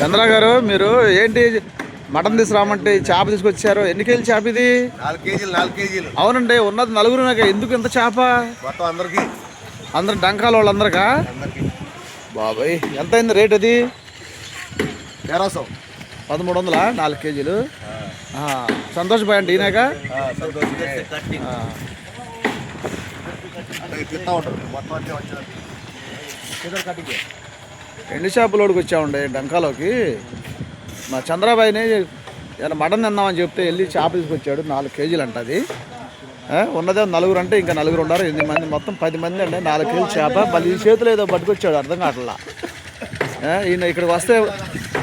చంద్ర గారు మీరు ఏంటి మటన్ తీసుకురామంటే చేప తీసుకొచ్చారు? ఎన్ని కేజీలు చేప ఇది? నాలుగు కేజీలు నాలుగు కేజీలు. అవునండి ఉన్నది నలుగురు నాకు. ఎందుకు ఇంత చేప? మొత్తం అందరికి. అందరు డంకాల వాళ్ళందరికా? అందరికి. బాబాయ్ ఎంత అయింది రేట్ అది? తెరాసం. పదమూడు వందలా? నాలుగు కేజీలు. ఆ, సంతోష్ బాయ్ అంటే ఈయనక? సంతోష్ తింటా ఉంటారు. మొత్తం ఎండు షాపులోడికి వచ్చామండి డంకాలోకి. మా చంద్రబాయిని ఏమైనా మటన్ తిందామని చెప్తే వెళ్ళి చేప తీసుకొచ్చాడు నాలుగు కేజీలు అంట అది ఉన్నదే నలుగురు అంటే ఇంకా నలుగురు ఉన్నారు ఎనిమిది మంది మొత్తం పది మంది అండి నాలుగు కేజీలు చేప మళ్ళీ ఈ చేతిలో ఏదో పట్టుకొచ్చాడు అర్థం కావట్లా. ఈయన ఇక్కడికి వస్తే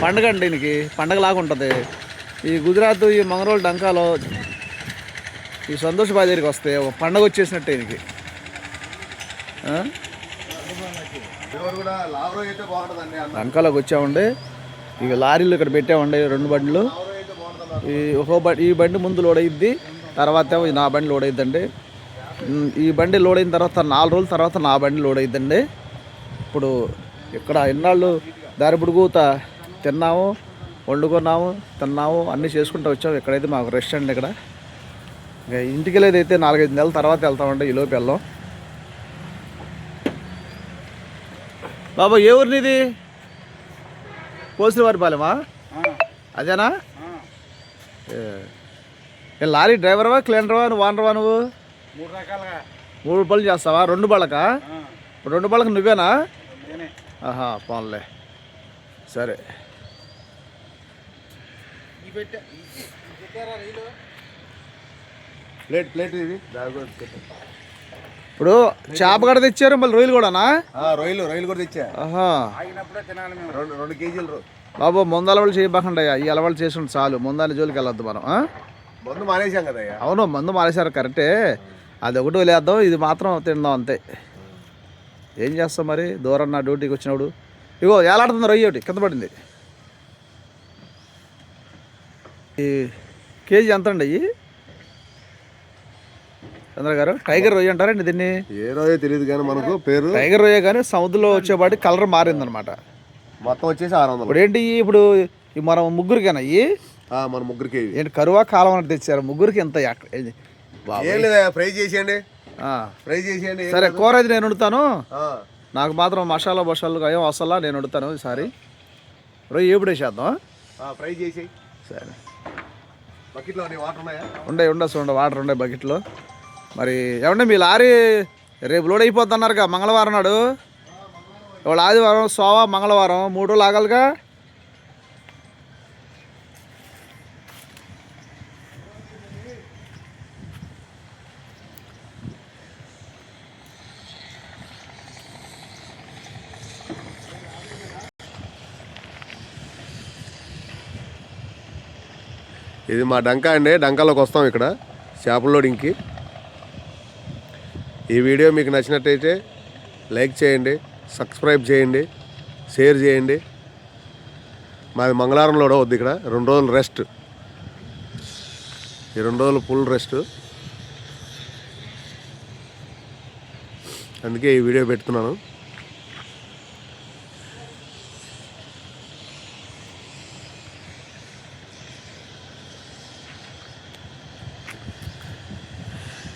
పండగ అండి ఈయనకి పండగలాగా ఉంటుంది. ఈ గుజరాత్ ఈ మంగళూరు డంకాలో ఈ సంతోష్ బాయ్ దగ్గరికి వస్తే ఒక పండగ వచ్చేసినట్టు ఈయనకి. లంకలోకి వచ్చామండి. ఇక లారీలు ఇక్కడ పెట్టామండి రెండు బండ్లు. ఈ ఒక్కో బండి ఈ బండి ముందు లోడ్ అయ్యిద్ది తర్వాత నా బండి లోడ్ అయ్యిద్దండి ఈ బండి లోడ్ అయిన తర్వాత నాలుగు రోజుల తర్వాత నా బండి లోడ్ అయ్యిద్దండి ఇప్పుడు ఇక్కడ ఎన్నాళ్ళు దారి పొడుగుత తిన్నాము వండుకున్నాము తిన్నాము అన్నీ చేసుకుంటూ వచ్చాము. ఇక్కడైతే మాకు రెస్టారెంట్ ఇక్కడ. ఇంకా ఇంటికి వెళ్ళేది అయితే నాలుగైదు నెలల తర్వాత వెళ్తామండి ఈ లోపు వెళ్ళాం బాబా ఏ ఊరిని ఇది పోసిన వారి పాలెమా? అదేనా? లారీ డ్రైవర్వా క్లీనర్వా నువ్వు వానరవా నువ్వు? మూడు రకాలుగా మూడు పనులు చేస్తావా? రెండు బళ్ళకా రెండు బళ్ళకి నువ్వేనా? నేనే. ఆహా పోన్లే. సరే. ప్లేట్ ప్లేట్ ఇది. దాని. ఇప్పుడు చేప గడ తెచ్చారు మళ్ళీ రొయ్యలు కూడానా? ఆ, రొయ్యలు రొయ్యలు కూడా తెచ్చా. ఆహా. ఆగినప్పుడే తినాలి మేము. రెండు కేజీలు బాబు ముందు అలవాళ్ళు చేయబాకండి ఈ అలవాళ్ళు చేసి చాలు. ముందాల జోలికి వెళ్ళొద్దు మనం ఆ? మందు మానేసాం కదా అవును మందు మానేశారు కరెక్టే. అది ఒకటి వదిలేద్దాం ఇది మాత్రం తిందాం అంతే. ఏం చేస్తాం మరి? దూరం నా డ్యూటీకి వచ్చినప్పుడు. ఇగో ఏలాడుతుంది రొయ్య ఒకటి కింద పడింది. ఈ కేజీ ఎంత అండి అయ్యి? చంద్ర గారు టైగర్ రొయ్య అంటారండి దీన్ని? ఏ రోజే తెలియదు కానీ మనకు పేరు టైగర్ రొయ్య కానీ సముద్రంలో వచ్చేపాటి కలర్ మారిందనమాట మొత్తం వచ్చేసి ఆరు వందలు. ఇప్పుడు ఏంటి? ఇప్పుడు ఈ మనం ముగ్గురికేనా ఆ, మన ముగ్గురికి. ఏంటి కరువా కాలం అని తెచ్చారు ముగ్గురికి ఎంత ఫ్రై చేసేయండి. ఫ్రై చేసేయండి సరే. కూర అయితే నేను వండుతాను. నాకు మాత్రం మసాలా బసాలు ఏం వస్తలా నేను వండుతాను ఈసారి. రొయ్య ఏపుడే చేద్దాం ఫ్రై చేసేయి. సరే. బకెట్లో వాటర్ ఉన్నాయా? ఉండే ఉండొచ్చు ఉండే వాటర్ ఉండే బకెట్లో మరి ఏమంటే మీ లారీ రేపు లోడ్ అయిపోద్ది మంగళవారం నాడు. ఇవాళ ఆదివారం సోమ మంగళవారం మూడు రోజులు ఆగాలిగా ఇది మా డంకా అండి డంకాలోకి వస్తాం ఇక్కడ చేపల లోడింగ్కి. ఈ వీడియో మీకు నచ్చినట్టయితే లైక్ చేయండి సబ్స్క్రైబ్ చేయండి షేర్ చేయండి. మాది మంగళవారం లోడ్ అవుద్ది ఇక్కడ. రెండు రోజులు రెస్ట్ ఈ రెండు రోజులు ఫుల్ రెస్ట్ అందుకే ఈ వీడియో పెడుతున్నాను.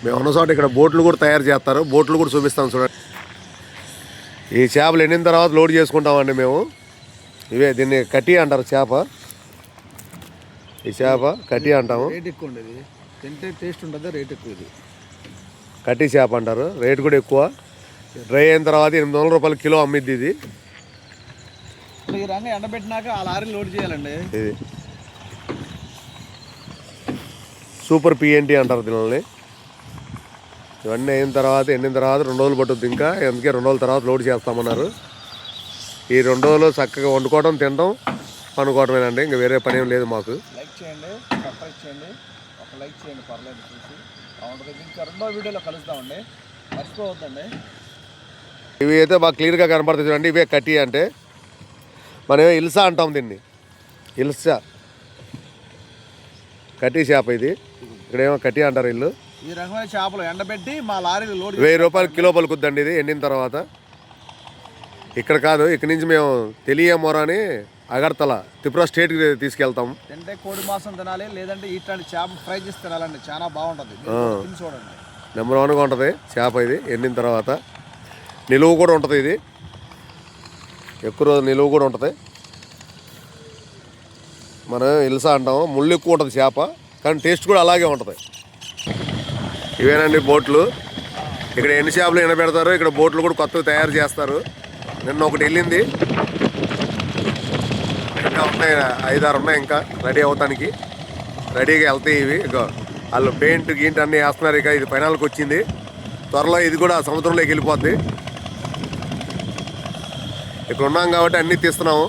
మేము ఉన్న చోట ఇక్కడ బోట్లు కూడా తయారు చేస్తారు. బోట్లు కూడా చూపిస్తాం చూడండి. ఈ చేపలు ఎండిన తర్వాత లోడ్ చేసుకుంటామండి మేము. ఇవే దీన్ని కట్టి అంటారు చేప. ఈ చేప కట్టి అంటాము. రేట్ ఎక్కువ ఉండేది. తింటే టేస్ట్ ఉంటుంది? రేట్ ఎక్కువ ఇది. కట్టి చేప అంటారు. రేట్ కూడా ఎక్కువ. డ్రై అయిన తర్వాత ఎనిమిది వందల రూపాయలు కిలో అమ్మిద్ది ఇది. ఈ రంగు ఎండబెట్టినాక ఆ లారీ లోడ్ చేయాలండి. ఇది. సూపర్ పిఎన్టీ అంటారు దీనిని. ఇవన్నీ అయిన తర్వాత ఎండిన తర్వాత రెండు రోజులు పట్టుద్ది ఇంకా. అందుకే రెండు రోజుల తర్వాత లోడ్ చేస్తామన్నారు. ఈ రెండు రోజులు చక్కగా వండుకోవడం తినడం పండుకోవడమేనండి ఇంకా వేరే పని ఏం లేదు మాకు. లైక్ చేయండి సబ్స్క్రైబ్ చేయండి. ఒక లైక్ చేయండి పర్లేదు చూసి. బాగుంటుంది ఇంకా రెండో వీడియోలో కలుస్తామండి మర్చిపోవద్దండి. ఇవి అయితే బాగా క్లియర్గా కనపడుతుంది చూడండి. ఇవే కట్టి అంటే మనం ఇల్సా అంటాం దీన్ని. ఇల్సా. కట్టి చేప ఇది. ఇక్కడేమో కట్టి అంటారు ఇల్లు. ఈ రకమైన చేపలు ఎండబెట్టి మా లారీలు లోడ్ వెయ్యి రూపాయలు కిలో పలుకుద్దండి ఇది ఎండిన తర్వాత. ఇక్కడ కాదు ఇక్కడి నుంచి మేము తెలియమోరా అని అగర్తల త్రిపుర స్టేట్కి తీసుకెళ్తాం. తింటే కోడి మాంసం తినాలి లేదంటే ఇట్లాంటి చేప ఫ్రై చేసి తినాలండి. చాలా బాగుంటుంది. తిని చూడండి. నెంబర్ వన్గా ఉంటుంది చేప ఇది ఎండిన తర్వాత. నిలువ కూడా ఉంటుంది ఇది. ఎక్కువ రోజు నిలువ కూడా ఉంటుంది. మనం ఇల్సా అంటాం ముళ్ళు ఎక్కువ ఉంటుంది చేప కానీ టేస్ట్ కూడా అలాగే ఉంటుంది. ఇవేనండి బోట్లు. ఇక్కడ ఎన్ని చేపలు ఎండబెడతారు ఇక్కడ బోట్లు కూడా కొత్తగా తయారు చేస్తారు. నిన్న ఒకటి వెళ్ళింది. ఇంకా ఉన్నాయి ఐదారు ఉన్నాయి ఇంకా రెడీ అవటానికి రెడీగా వెళ్తాయి ఇవి. ఇక వాళ్ళు పెయింట్ గీంట్ అన్నీ వేస్తున్నారు. ఇక ఇది ఫైనల్కి వచ్చింది. త్వరలో ఇది కూడా సముద్రంలోకి వెళ్ళిపోద్ది. ఇక్కడ ఉన్నాం కాబట్టి అన్నీ తీస్తున్నాము.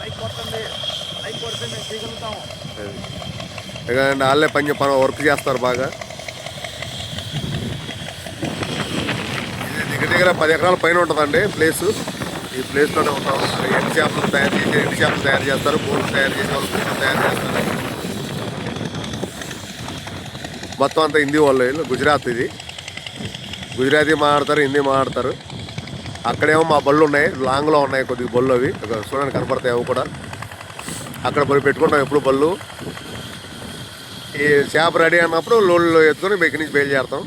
లైక్ కొట్టండి. లైక్ కొడితే మేము తీగలుగుతాము. ఎందుకంటే వాళ్ళే పని పని వర్క్ చేస్తారు బాగా. ఇది దగ్గర దగ్గర పది ఎకరాల పైన ఉంటుందండి ప్లేస్. ఈ ప్లేస్లోనే ఉంటాం. ఇక్కడ ఎండు చేపలు తయారు చేసి ఎండు చేపలు తయారు చేస్తారు బోర్లు తయారు చేసి వాళ్ళు తయారు చేస్తారు. మొత్తం అంతా హిందీ వాళ్ళు వీళ్ళు గుజరాత్ ఇది. గుజరాతీ మాట్లాడతారు హిందీ మాట్లాడతారు. అక్కడేమో మా బళ్ళు ఉన్నాయి లాంగ్లో ఉన్నాయి కొద్దిగా బళ్ళు అవి. చూడడానికి చూడండి కనపడతాయి అవి కూడా. అక్కడ పోయి పెట్టుకుంటాం ఎప్పుడు బళ్ళు. ఈ చేప రెడీ అన్నప్పుడు లోళ్ళు ఎత్తుకొని మీకు నుంచి బయలుదేరుతాం.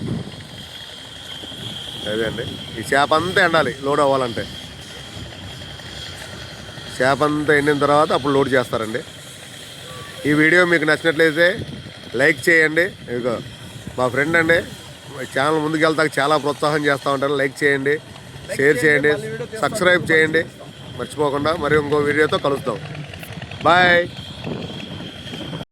అదే అండి. ఈ చేప అంతా ఎండాలి లోడ్ అవ్వాలంటే. చేప అంతా ఎండిన తర్వాత అప్పుడు లోడ్ చేస్తారండి. ఈ వీడియో మీకు నచ్చినట్లయితే లైక్ చేయండి. ఇక మా ఫ్రెండ్ అండి ఛానల్ ముందుకు వెళ్తాక చాలా ప్రోత్సాహం చేస్తూ ఉంటారు. లైక్ చేయండి షేర్ చేయండి సబ్స్క్రైబ్ చేయండి. మర్చిపోకుండా మరి ఇంకో వీడియోతో కలుస్తాం బాయ్.